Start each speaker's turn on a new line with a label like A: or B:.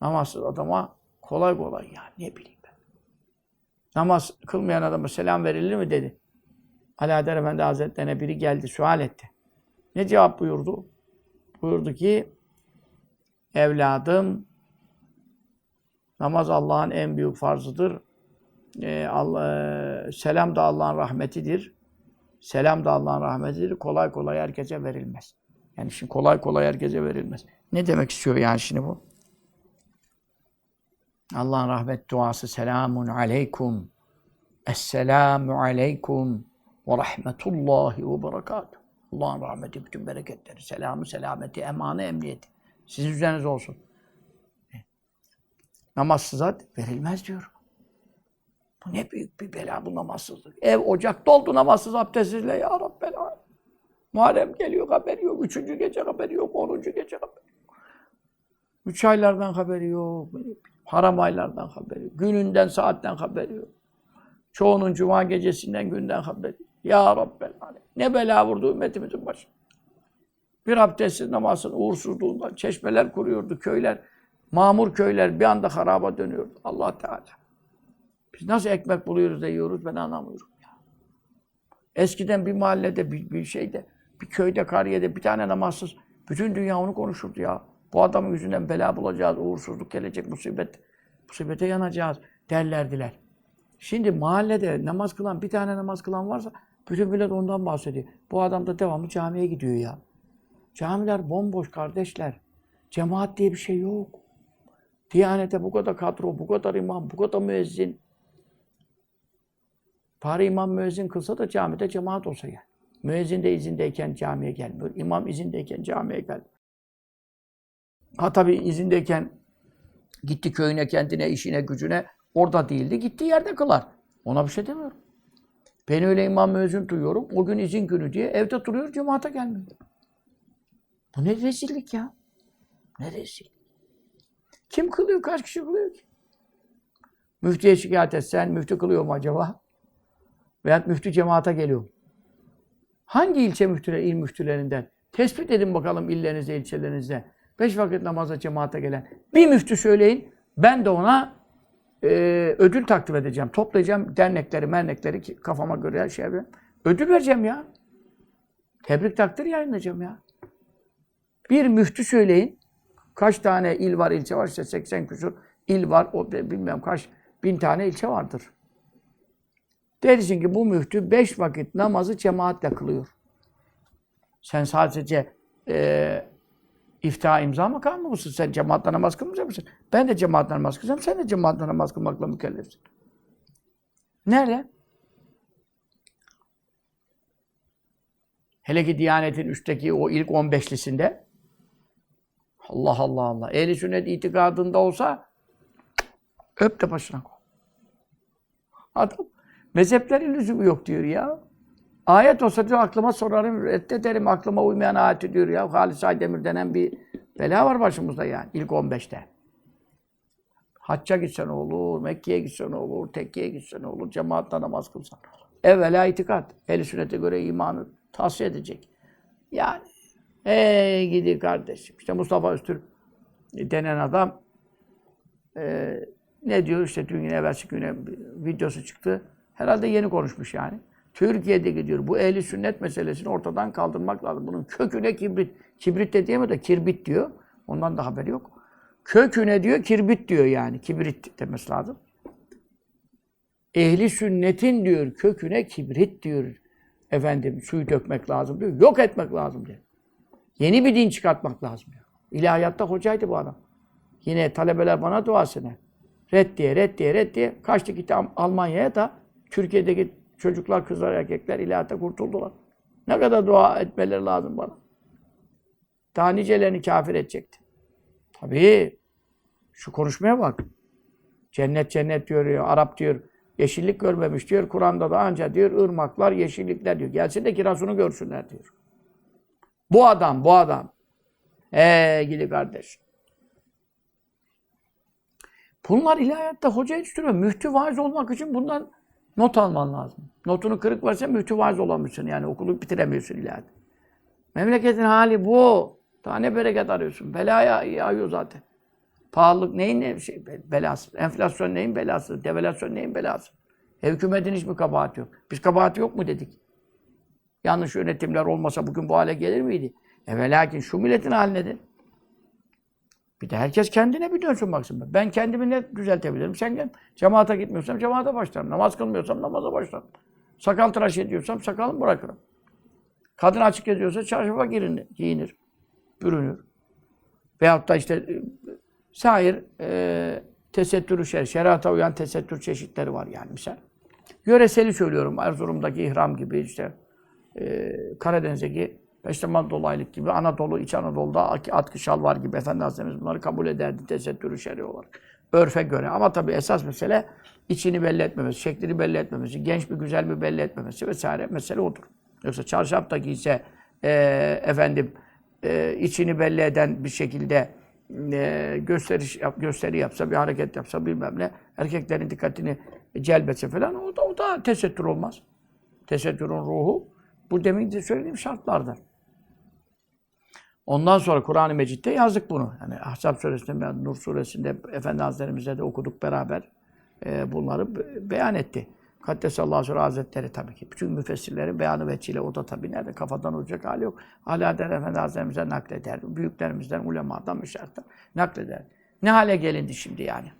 A: Namazsız adama kolay kolay ya ne bileyim ben. Namaz kılmayan adama selam verilir mi dedi. Alaeddin Efendi Hazretlerine biri geldi, sual etti. Ne cevap buyurdu? Buyurdu ki, evladım, namaz Allah'ın en büyük farzıdır. Ee, Allah, selam da Allah'ın rahmetidir. Selam da Allah'ın rahmetidir. Kolay kolay herkese verilmez. Yani şimdi kolay kolay herkese verilmez. Ne demek istiyor yani şimdi bu? Allah'ın rahmet duası selamun aleykum. Esselamu aleykum ve rahmetullahi ve berekatuhu. Allah'ın rahmeti, bütün bereketleri, selamı, selameti, emanı, emniyeti. Sizin üzerinize olsun. Namazsıza verilmez diyor. Bu ne büyük bir bela bu namazsızlık. Ev, ocak doldu namazsız abdestsizle ya Rabbel. Muharrem geliyor haberi yok. Üçüncü gece haberi yok. Onuncu gece haberi yok. Üç aylardan haberi yok. Haram aylardan haberi yok. Gününden, saatten haberi yok. Çoğunun cuma gecesinden, günden haberi yok. Ya Rabbel alem. Ne bela vurdu ümmetimizin başına. Bir abdestsiz namazın uğursuzluğundan çeşmeler kuruyordu köyler. Mamur köyler bir anda haraba dönüyordu. Allah Teala. Biz nasıl ekmek buluyoruz da yiyoruz ben anlamıyorum ya. Eskiden bir mahallede, bir, bir şeyde, bir köyde, kariyede bir tane namazsız bütün dünya onu konuşurdu ya. Bu adamın yüzünden bela bulacağız, uğursuzluk gelecek, musibet, musibete yanacağız derlerdiler. Şimdi mahallede namaz kılan, bir tane namaz kılan varsa bütün millet ondan bahsediyor. Bu adam da devamlı camiye gidiyor ya. Camiler bomboş kardeşler. Cemaat diye bir şey yok. Diyanete bu kadar kadro, bu kadar imam, bu kadar müezzin. Bari imam müezzin kılsa da camide cemaat olsa yani. Müezzin de izindeyken camiye gelmiyor. İmam izindeyken camiye gelmiyor. Ha tabii izindeyken gitti köyüne, kendine, işine, gücüne. Orada değildi. Gittiği yerde kılar. Ona bir şey demiyorum. Ben öyle imam müezzin duyuyorum. O gün izin günü diye evde duruyor, cemaate gelmiyor. Bu ne rezillik ya? Ne rezil. Kim kılıyor? Kaç kişi kılıyor ki? Müftüye şikayet etsen, müftü kılıyor mu acaba? Veyahut müftü cemaate geliyor. Hangi ilçe müftüleri, il müftülerinden? Tespit edin bakalım illerinizde, ilçelerinizde. Beş vakit namaza cemaate gelen. Bir müftü söyleyin. Ben de ona e, ödül takdim edeceğim. Toplayacağım dernekleri, mernekleri kafama göre şey yapayım. Ödül vereceğim ya. Tebrik takdir yayınlayacağım ya. Bir müftü söyleyin. Kaç tane il var, ilçe var? İşte 80 küsur il var. O bilmem kaç bin tane ilçe vardır. Dersin ki bu müftü beş vakit namazı cemaatle kılıyor. Sen sadece e, iftihar imza makamı mısın? Sen cemaatle namaz kılmayacak mısın? Ben de cemaatle namaz kılacağım. Sen de cemaatle namaz kılmakla mükellefsin. Nerede? Hele ki Diyanet'in üstteki o ilk 15'lisinde Allah Allah Allah. Ehli sünnet itikadında olsa öp de başına koy. Adam mezheplerin lüzumu yok diyor ya. Ayet olsa diyor aklıma sorarım, reddederim aklıma uymayan ayeti diyor ya. Halis Aydemir denen bir bela var başımızda yani ilk 15'te. Hacca gitsen olur, Mekke'ye gitsen olur, tekkiye gitsen olur, cemaatle namaz kılsan. Evvela itikat. Ehl-i sünnete göre imanı tavsiye edecek. Yani Ey gidi kardeşim. İşte Mustafa Öztürk denen adam e, ne diyor işte dün yine evvelsi güne videosu çıktı. Herhalde yeni konuşmuş yani. Türkiye'de gidiyor. Bu ehli sünnet meselesini ortadan kaldırmak lazım. Bunun köküne kibrit. Kibrit de diyemiyor da kirbit diyor. Ondan da haberi yok. Köküne diyor kirbit diyor yani. Kibrit demesi lazım. Ehli sünnetin diyor köküne kibrit diyor. Efendim suyu dökmek lazım diyor. Yok etmek lazım diyor. Yeni bir din çıkartmak lazım diyor. İlahiyatta hocaydı bu adam. Yine talebeler bana duasına. Red diye, red diye, red diye. Kaçtı gitti Almanya'ya da Türkiye'deki çocuklar, kızlar, erkekler ilahiyatta kurtuldular. Ne kadar dua etmeleri lazım bana. Daha nicelerini kafir edecekti. Tabii. Şu konuşmaya bak. Cennet cennet diyor, ya, Arap diyor. Yeşillik görmemiş diyor. Kur'an'da da anca diyor ırmaklar, yeşillikler diyor. Gelsin de kirasını görsünler diyor. Bu adam, bu adam. Ee gidi kardeş. Bunlar ilahiyatta hoca yetiştiriyor. Müftü vaiz olmak için bundan not alman lazım. Notunu kırık varsa müftü vaiz olamıyorsun. Yani okulu bitiremiyorsun ilahiyat. Memleketin hali bu. Daha ne bereket arıyorsun? Belaya yağıyor zaten. Pahalılık neyin ne- şey, belası? Enflasyon neyin belası? Devalüasyon neyin belası? E, hükümetin hiçbir kabahati yok. Biz kabahati yok mu dedik? Yanlış yönetimler olmasa bugün bu hale gelir miydi? E ve şu milletin hali nedir? Bir de herkes kendine bir dönsün baksın. Ben kendimi ne düzeltebilirim? Sen gel. Cemaate gitmiyorsam cemaate başlarım. Namaz kılmıyorsam namaza başlarım. Sakal tıraş ediyorsam sakalımı bırakırım. Kadın açık ediyorsa çarşafa girinir, giyinir, bürünür. Veyahut da işte e, sair e, tesettürü şer, şerata uyan tesettür çeşitleri var yani misal. Yöreseli söylüyorum. Erzurum'daki ihram gibi işte e, Karadeniz'deki Peştemal dolaylık gibi Anadolu, İç Anadolu'da atkı şalvar gibi Efendi Hazretlerimiz bunları kabul ederdi tesettürü şer'i olarak. Örfe göre. Ama tabii esas mesele içini belli etmemesi, şeklini belli etmemesi, genç mi güzel mi belli etmemesi vesaire mesele odur. Yoksa çarşaf da e, efendim e, içini belli eden bir şekilde e, gösteriş yap, gösteri yapsa, bir hareket yapsa bilmem ne, erkeklerin dikkatini celbetse falan o da, o da tesettür olmaz. Tesettürün ruhu bu demin de söylediğim şartlardır. Ondan sonra Kur'an-ı Mecid'de yazdık bunu. Yani Ahzab suresinde, Nur suresinde Efendi Hazretlerimizle de okuduk beraber. e, bunları be- beyan etti. Kaddesallahu Sure Hazretleri tabii ki. Bütün müfessirlerin beyanı veçile o da tabii nerede kafadan olacak hali yok. Alaeddin Efendi Hazretlerimize nakleder. Büyüklerimizden, ulemadan, müşahittan nakleder. Ne hale gelindi şimdi yani?